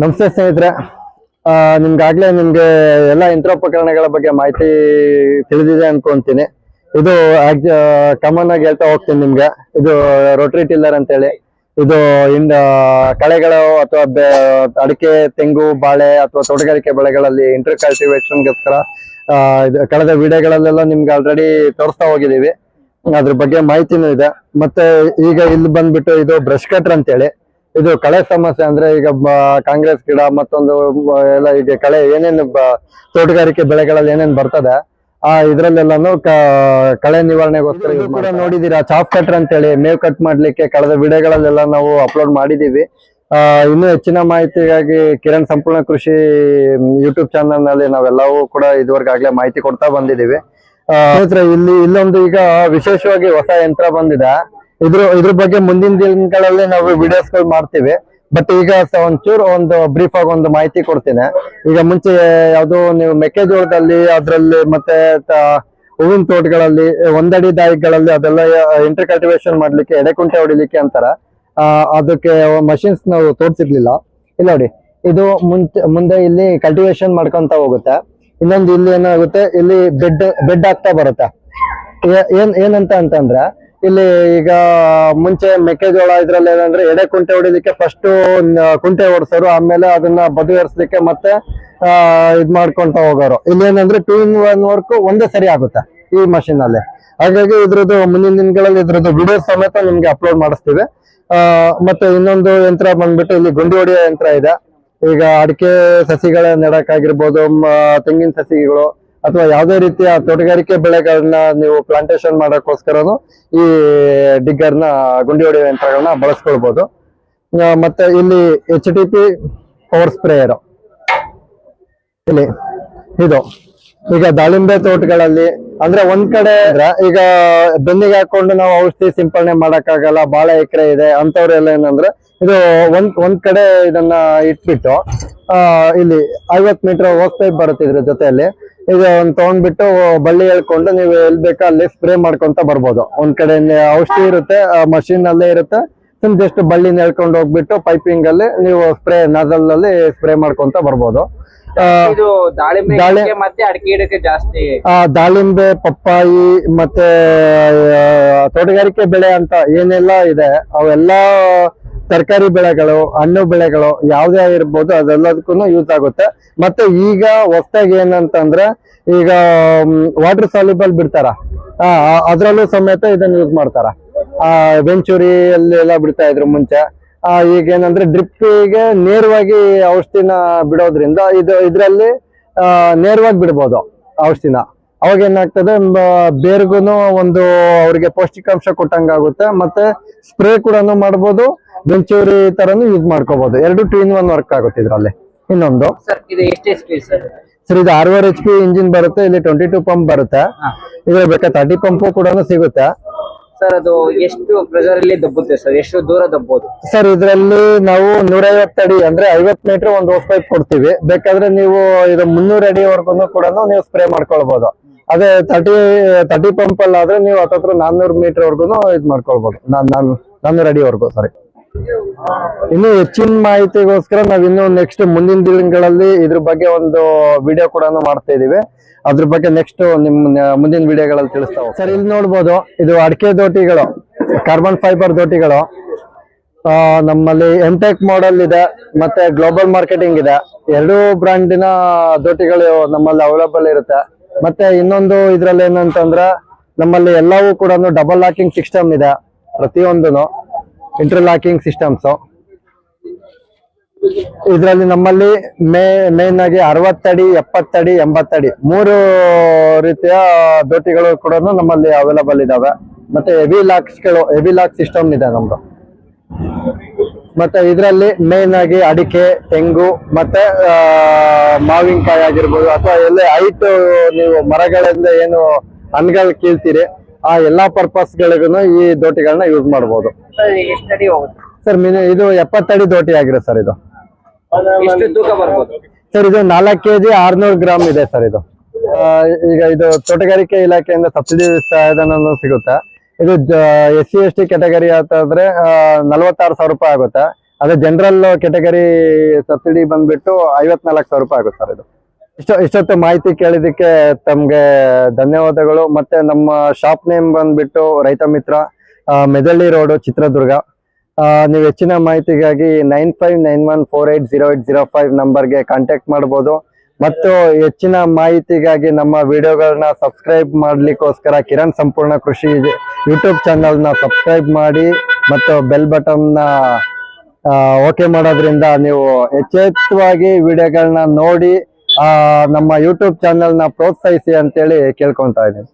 ನಮಸ್ತೆ ಸ್ನೇಹಿತರೆ. ನಿಮ್ಗಾಗ್ಲೇ ನಿಮ್ಗೆ ಎಲ್ಲ ಯಂತ್ರೋಪಕರಣಗಳ ಬಗ್ಗೆ ಮಾಹಿತಿ ತಿಳಿದಿದೆ ಅನ್ಕೊಂತೀನಿ. ಇದು ಕಾಮನ್ ಆಗಿ ಹೇಳ್ತಾ ಹೋಗ್ತೀನಿ ನಿಮ್ಗೆ. ಇದು ರೋಟರಿ ಟಿಲ್ಲರ್ ಅಂತೇಳಿ. ಇದು ಇಂದ ಕಳೆಗಳು ಅಥವಾ ಅಡಿಕೆ, ತೆಂಗು, ಬಾಳೆ ಅಥವಾ ತೋಟಗಾರಿಕೆ ಬೆಳೆಗಳಲ್ಲಿ ಇಂಟರ್ ಕಲ್ಟಿವೇಶನ್ಗೋಸ್ಕರ ಇದು ಕಳೆದ ವಿಡಿಯೋಗಳಲ್ಲೆಲ್ಲ ನಿಮ್ಗೆ ಆಲ್ರೆಡಿ ತೋರಿಸ್ತಾ ಹೋಗಿದೀವಿ ಅದ್ರ ಬಗ್ಗೆ ಮಾಹಿತಿನೂ ಇದೆ. ಮತ್ತೆ ಈಗ ಇಲ್ಲಿ ಬಂದ್ಬಿಟ್ಟು ಇದು ಬ್ರಷ್ ಕಟ್ರ್ ಅಂತೇಳಿ. ಇದು ಕಳೆ ಸಮಸ್ಯೆ ಅಂದ್ರೆ ಈಗ ಕಾಂಗ್ರೆಸ್ ಗಿಡ ಮತ್ತೊಂದು ಎಲ್ಲ ಈಗ ಕಳೆ ಏನೇನು ತೋಟಗಾರಿಕೆ ಬೆಳೆಗಳಲ್ಲಿ ಏನೇನ್ ಬರ್ತದೆ ಆ ಇದ್ರಲ್ಲೆಲ್ಲಾನು ಕಳೆ ನಿವಾರಣೆಗೋಸ್ಕರ ಕೂಡ ನೋಡಿದೀರಾ ಚಾಪ್ ಕಟ್ರ್ ಅಂತೇಳಿ ಮೇವ್ ಕಟ್ ಮಾಡ್ಲಿಕ್ಕೆ ಕಳೆದ ವಿಡಿಯೋಗಳಲ್ಲೆಲ್ಲ ನಾವು ಅಪ್ಲೋಡ್ ಮಾಡಿದೀವಿ ಆ ಇನ್ನೂ ಹೆಚ್ಚಿನ ಮಾಹಿತಿಗಾಗಿ ಕಿರಣ್ ಸಂಪೂರ್ಣ ಕೃಷಿ ಯೂಟ್ಯೂಬ್ ಚಾನಲ್ನಲ್ಲಿ ನಾವೆಲ್ಲವೂ ಕೂಡ ಇದುವರೆಗಾಗ್ಲೇ ಮಾಹಿತಿ ಕೊಡ್ತಾ ಬಂದಿದೀವಿ ಇಲ್ಲಿ ಇಲ್ಲೊಂದು ಈಗ ವಿಶೇಷವಾಗಿ ಹೊಸ ಯಂತ್ರ ಬಂದಿದೆ. ಇದ್ರ ಇದ್ರ ಬಗ್ಗೆ ಮುಂದಿನ ದಿನಗಳಲ್ಲಿ ನಾವು ವಿಡಿಯೋಸ್ಗಳು ಮಾಡ್ತೀವಿ. ಬಟ್ ಈಗ ಒಂಚೂರು ಒಂದು ಬ್ರೀಫ್ ಆಗಿ ಒಂದು ಮಾಹಿತಿ ಕೊಡ್ತೀನಿ. ಈಗ ಮುಂಚೆ ಯಾವ್ದು ನೀವು ಮೆಕ್ಕೆಜೋಳದಲ್ಲಿ, ಅದ್ರಲ್ಲಿ ಮತ್ತೆ ಹೂವಿನ ತೋಟಗಳಲ್ಲಿ, ಒಂದಡಿ ದಾಯಿಗಳಲ್ಲಿ ಅದೆಲ್ಲ ಇಂಟರ್ ಕಲ್ಟಿವೇಶನ್ ಮಾಡ್ಲಿಕ್ಕೆ, ಎಡೆಕುಂಟೆ ಹೊಡಿಲಿಕ್ಕೆ ಅಂತಾರ. ಅದಕ್ಕೆ ಮಷಿನ್ಸ್ ನಾವು ತೋರಿಸಿರ್ಲಿಲ್ಲ. ಇಲ್ಲ ನೋಡಿ, ಇದು ಮುಂಚೆ, ಮುಂದೆ ಇಲ್ಲಿ ಕಲ್ಟಿವೇಶನ್ ಮಾಡ್ಕೊಂತ ಹೋಗುತ್ತೆ. ಇನ್ನೊಂದು ಇಲ್ಲಿ ಏನಾಗುತ್ತೆ, ಇಲ್ಲಿ ಬೆಡ್ ಬೆಡ್ ಆಗ್ತಾ ಬರುತ್ತೆ. ಏನ್, ಏನಂತ ಅಂತಂದ್ರೆ ಇಲ್ಲಿ ಈಗ ಮುಂಚೆ ಮೆಕ್ಕೆಜೋಳ ಇದ್ರಲ್ಲಿ ಏನಂದ್ರೆ ಎಡೆ ಕುಂಟೆ ಹೊಡಿಲಿಕ್ಕೆ ಫಸ್ಟ್ ಕುಂಟೆ ಹೊಡ್ಸೋರು ಆಮೇಲೆ ಅದನ್ನ ಬದುವರಿಸ್ಲಿಕ್ಕೆ ಮತ್ತೆ ಇದ್ ಮಾಡ್ಕೊಂತ ಹೋಗೋರು. ಇಲ್ಲಿ ಏನಂದ್ರೆ ಟೂ ಇನ್ ಒನ್ ವರ್ಕ್ ಒಂದೇ ಸರಿ ಆಗುತ್ತೆ ಈ ಮಷಿನ್ ಅಲ್ಲಿ. ಹಾಗಾಗಿ ಇದ್ರದ್ದು ಮುಂದಿನ ದಿನಗಳಲ್ಲಿ ಇದ್ರದ್ದು ವಿಡಿಯೋ ಸಮೇತ ನಿಮ್ಗೆ ಅಪ್ಲೋಡ್ ಮಾಡಿಸ್ತೀವಿ. ಮತ್ತೆ ಇನ್ನೊಂದು ಯಂತ್ರ ಬಂದ್ಬಿಟ್ಟು ಇಲ್ಲಿ ಗುಂಡಿ ಹೊಡೆಯೋ ಯಂತ್ರ ಇದೆ. ಈಗ ಅಡಿಕೆ ಸಸಿಗಳ ನೆಡಕ್ಕಾಗಿರ್ಬೋದು ತೆಂಗಿನ ಸಸಿಗಳು ಅಥವಾ ಯಾವುದೇ ರೀತಿಯ ತೋಟಗಾರಿಕೆ ಬೆಳೆಗಳನ್ನ ನೀವು ಪ್ಲಾಂಟೇಶನ್ ಮಾಡೋಕ್ಕೋಸ್ಕರನು ಈ ಡಿಗ್ಗರ್ನ ಗುಂಡಿ ಹೊಡೆಯುವ ಯಂತ್ರಗಳನ್ನ ಬಳಸ್ಕೊಳ್ಬೋದು. ಮತ್ತೆ ಇಲ್ಲಿ H T P power sprayer ಇಲ್ಲಿ, ಇದು. ಈಗ ದಾಳಿಂಬೆ ತೋಟಗಳಲ್ಲಿ, ಅಂದ್ರೆ ಒಂದ್ ಕಡೆ ಈಗ ಬೆನ್ನಿಗೆ ಹಾಕೊಂಡು ನಾವು ಔಷಧಿ ಸಿಂಪಡಣೆ ಮಾಡಕ್ಕಾಗಲ್ಲ, ಬಾಳೆ ಎಕರೆ ಇದೆ ಅಂತವ್ರೆಲ್ಲ ಏನಂದ್ರೆ, ಇದು ಒಂದ್ ಒಂದ್ ಕಡೆ ಇದನ್ನ ಇಟ್ಬಿಟ್ಟು ಇಲ್ಲಿ ಐವತ್ ಮೀಟರ್ ಹೋಗ್ತೈಪ್ ಬರುತ್ತೆ ಇದ್ರ ಜೊತೆಯಲ್ಲಿ. ಇದು ಒಂದ್ ತಗೊಂಡ್ಬಿಟ್ಟು ಬಳ್ಳಿ ಹೇಳ್ಕೊಂಡು ನೀವು ಎಲ್ಲಿ ಬೇಕೋ ಅಲ್ಲಿ ಸ್ಪ್ರೇ ಮಾಡ್ಕೊಂತ ಬರ್ಬೋದು. ಒಂದ್ ಕಡೆ ಔಷಧಿ ಇರುತ್ತೆ ಮಷೀನ್ ಅಲ್ಲೇ ಇರುತ್ತೆ. ಸುಮ್ ಜಸ್ಟ್ ಬಳ್ಳಿ ಹೇಳ್ಕೊಂಡು ಹೋಗ್ಬಿಟ್ಟು ಪೈಪಿಂಗ್ ಅಲ್ಲಿ ನೀವು ಸ್ಪ್ರೇ ನಜಲ್ ಅಲ್ಲಿ ಸ್ಪ್ರೇ ಮಾಡ್ಕೊಂತ ಬರ್ಬೋದು. ದಾಳಿಂಬೆ ಪಪ್ಪಾಯಿ ಮತ್ತೆ ತೋಟಗಾರಿಕೆ ಬೆಳೆ ಅಂತ ಏನೆಲ್ಲ ಇದೆ ಅವೆಲ್ಲ ತರಕಾರಿ ಬೆಳೆಗಳು, ಹಣ್ಣು ಬೆಳೆಗಳು ಯಾವುದೇ ಆಗಿರ್ಬೋದು ಅದೆಲ್ಲದಕ್ಕೂ ಯೂಸ್ ಆಗುತ್ತೆ. ಮತ್ತೆ ಈಗ ಹೊಸದಾಗಿ ಏನಂತಂದ್ರೆ ಈಗ ವಾಟರ್ ಸಾಲಿಬಲ್ ಬಿಡ್ತಾರ? ಅದರಲ್ಲೂ ಸಮೇತ ಇದನ್ನ ಯೂಸ್ ಮಾಡ್ತಾರ? ಆ ವೆಂಚೂರಿ ಅಲ್ಲಿ ಎಲ್ಲ ಬಿಡ್ತಾ ಇದ್ರು ಮುಂಚೆ. ಈಗ ಏನಂದ್ರೆ ಡ್ರಿಪ್ಪಿಗೆ ನೇರವಾಗಿ ಔಷಧಿನ ಬಿಡೋದ್ರಿಂದ ಇದು, ಇದರಲ್ಲಿ ನೇರವಾಗಿ ಬಿಡ್ಬೋದು ಔಷಧಿನ. ಅವಾಗ ಏನಾಗ್ತದೆ ಬೇರ್ಗು ಒಂದು ಅವ್ರಿಗೆ ಪೌಷ್ಟಿಕಾಂಶ ಕೊಟ್ಟಂಗಾಗುತ್ತೆ. ಮತ್ತೆ ಸ್ಪ್ರೇ ಕೂಡ ಮಾಡ್ಬೋದು. ವೆಂಚೂರಿ ತರನು ಯೂಸ್ ಮಾಡ್ಕೋಬಹುದು ಎರಡು ಟೂ ಇನ್ ಒನ್ ವರ್ಕ್ ಆಗುತ್ತೆ ಇದ್ರಲ್ಲಿ. ಇನ್ನೊಂದು. ಸರ್ ಇದು ಆರ್ವರ್ ಎಚ್ ಪಿ ಇಂಜಿನ್ ಬರುತ್ತೆ ಇಲ್ಲಿ ಟ್ವೆಂಟಿ ಟೂ ಪಂಪ್ ಬರುತ್ತೆ ಇದ್ರ ಬೇಕಾ ತರ್ಟಿ ಪಂಪು ಕೂಡ ಸಿಗುತ್ತೆ. ಸರ್ ಅದು ಎಷ್ಟು ಪ್ರೆಷರ್ ಅಲ್ಲಿ ದಬ್ಬುತ್ತೆ ಸರ್ ಎಷ್ಟು ದೂರ ದಬ್ಬೋದು ಸರ್ ಇದರಲ್ಲಿ ನಾವು ನೂರೈವತ್ತು ಅಡಿ ಅಂದ್ರೆ ಐವತ್ ಮೀಟರ್ ಒಂದು ಹೋಸ್ ಪೈಪ್ ಕೊಡ್ತೀವಿ. ಬೇಕಾದ್ರೆ ನೀವು ಇದು ಮುನ್ನೂರ ಅಡಿವರೆಗೂ ಕೂಡ ನೀವು ಸ್ಪ್ರೇ ಮಾಡ್ಕೊಳ್ಬಹುದು ಅದೇ ತರ್ಟಿ ತರ್ಟಿ ಪಂಪ್ ಅಲ್ಲಿ ಆದ್ರೆ ನೀವು ಹತ್ತತ್ರ ನಾನ್ನೂರು ಮೀಟರ್ ವರ್ಗು ಇದು ಮಾಡ್ಕೊಳ್ಬಹುದು ನಾನ್ ನಾನ್ ನಾನ್ನೂರು ಅಡಿವರೆಗೂ ಸಾರಿ ಇನ್ನು ಹೆಚ್ಚಿನ ಮಾಹಿತಿಗೋಸ್ಕರ ನಾವ್ ಇನ್ನು ನೆಕ್ಸ್ಟ್ ಮುಂದಿನ ದಿನಗಳಲ್ಲಿ ಇದ್ರ ಬಗ್ಗೆ ಒಂದು ವಿಡಿಯೋ ಕೂಡ ಮಾಡ್ತಾ ಇದೀವಿ. ಅದ್ರ ಬಗ್ಗೆ ನೆಕ್ಸ್ಟ್ ನಿಮ್ ಮುಂದಿನ ವಿಡಿಯೋಗಳಲ್ಲಿ ತಿಳಿಸ್ತಾವೆ ಸರ್, ಇಲ್ಲಿ ನೋಡ್ಬೋದು, ಇದು ಅಡಿಕೆ ದೋಟಿಗಳು ಕಾರ್ಬನ್ ಫೈಬರ್ ದೋಟಿಗಳು. ನಮ್ಮಲ್ಲಿ ಎಂಟೆಕ್ ಮಾಡೆಲ್ ಇದೆ, ಮತ್ತೆ ಗ್ಲೋಬಲ್ ಮಾರ್ಕೆಟಿಂಗ್ ಇದೆ. ಎರಡು ಬ್ರ್ಯಾಂಡಿನ ದೋಟಿಗಳು ನಮ್ಮಲ್ಲಿ ಅವೈಲಬಲ್ ಇರುತ್ತೆ. ಮತ್ತೆ ಇನ್ನೊಂದು ಇದ್ರಲ್ಲಿ ಏನಂತಂದ್ರೆ, ನಮ್ಮಲ್ಲಿ ಎಲ್ಲವೂ ಕೂಡ ಡಬಲ್ ಲಾಕಿಂಗ್ ಸಿಸ್ಟಮ್ ಇದೆ ಪ್ರತಿಯೊಂದು ಇಂಟರ್ ಲಾಕಿಂಗ್ ಸಿಸ್ಟಮ್ಸ್ ಇದರಲ್ಲಿ ನಮ್ಮಲ್ಲಿ ಮೇ ಮೇನ್ ಆಗಿ ಅರವತ್ತಡಿ, ಎಪ್ಪತ್ತಡಿ, ಎಂಬತ್ತಡಿ, ಮೂರು ರೀತಿಯ ದೋಟಿಗಳು ಕೂಡ ನಮ್ಮಲ್ಲಿ ಅವೈಲಬಲ್ ಇದಾವೆ. ಮತ್ತೆ ಹೆವಿ ಲಾಕ್ಸ್ಗಳು ಹೆವಿ ಲಾಕ್ ಸಿಸ್ಟಮ್ ಇದೆ ನಮ್ದು. ಮತ್ತೆ ಇದರಲ್ಲಿ ಮೇನ್ ಆಗಿ ಅಡಿಕೆ, ತೆಂಗು, ಮತ್ತೆ ಮಾವಿನಕಾಯಿ ಆಗಿರ್ಬೋದು, ಅಥವಾ ಎಲ್ಲ ಹೈಟ್ ನೀವು ಮರಗಳಿಂದ ಏನು ಹಣ್ಣುಗಳು ಕೀಳ್ತೀರಿ, ಆ ಎಲ್ಲಾ ಪರ್ಪಸ್ಗಳಿಗೂ ಈ ದೋಟಿಗಳನ್ನ ಯೂಸ್ ಮಾಡ್ಬೋದು. ಎಷ್ಟು ಅಡಿ ಹೋಗುತ್ತೆ? ಸರ್ ಮಿನಿ ಇದು ಎಪ್ಪತ್ತಡಿ ದೋಟಿ ಆಗಿರೋ ಸರ್ ಇದು. ಎಷ್ಟು ತೂಕ ಬರ್ಬೋದು? ಸರ್ ಇದು ನಾಲ್ಕು ಕೆಜಿ ಆರ್ನೂರು ಗ್ರಾಮ್ ಇದೆ ಸರ್ ಇದು. ಆ, ಈಗ ಇದು ತೋಟಗಾರಿಕೆ ಇಲಾಖೆಯಿಂದ ಸಬ್ಸಿಡಿ ಸಹಾಯಧನ ಸಿಗುತ್ತೆ. ಇದು S C S T category ಅಂತಂದ್ರೆ ನಲವತ್ತಾರು ಸಾವಿರ ರೂಪಾಯಿ ಆಗುತ್ತೆ. ಅದೇ ಜನರಲ್ ಕೆಟಗರಿ ಸಬ್ಸಿಡಿ ಬಂದ್ಬಿಟ್ಟು ಐವತ್ನಾಲ್ಕು ಸಾವಿರ ರೂಪಾಯಿ ಆಗುತ್ತೆ ಸರ್ ಇದು. ಇಷ್ಟ ಇಷ್ಟೊತ್ತು ಮಾಹಿತಿ ಕೇಳಿದ್ದಕ್ಕೆ ತಮ್ಗೆ ಧನ್ಯವಾದಗಳು. ಮತ್ತೆ ನಮ್ಮ ಶಾಪ್ ನೇಮ್ ಬಂದ್ಬಿಟ್ಟು ರೈತ ಮಿತ್ರ ಮೆದಳ್ಳಿ ರೋಡು ಚಿತ್ರದುರ್ಗ. ನೀವು ಹೆಚ್ಚಿನ ಮಾಹಿತಿಗಾಗಿ nine five nine one four eight zero eight zero five ನಂಬರ್ಗೆ ಕಾಂಟ್ಯಾಕ್ಟ್ ಮಾಡ್ಬೋದು. ಮತ್ತು ಹೆಚ್ಚಿನ ಮಾಹಿತಿಗಾಗಿ ನಮ್ಮ ವಿಡಿಯೋಗಳನ್ನ ಸಬ್ಸ್ಕ್ರೈಬ್ ಮಾಡ್ಲಿಕ್ಕೋಸ್ಕರ ಕಿರಣ್ ಸಂಪೂರ್ಣ ಕೃಷಿ ಯೂಟ್ಯೂಬ್ ಚಾನಲ್ನ ಸಬ್ಸ್ಕ್ರೈಬ್ ಮಾಡಿ ಮತ್ತು ಬೆಲ್ ಬಟನ್ನ ಓಕೆ ಮಾಡೋದ್ರಿಂದ ನೀವು ಎಚ್ಚೆತ್ತವಾಗಿ ವಿಡಿಯೋಗಳನ್ನ ನೋಡಿ ನಮ್ಮ ಯೂಟ್ಯೂಬ್ ಚಾನಲ್ನ ಪ್ರೋತ್ಸಾಹಿಸಿ ಅಂತೇಳಿ ಕೇಳ್ಕೊತಾ ಇದ್ದೀನಿ.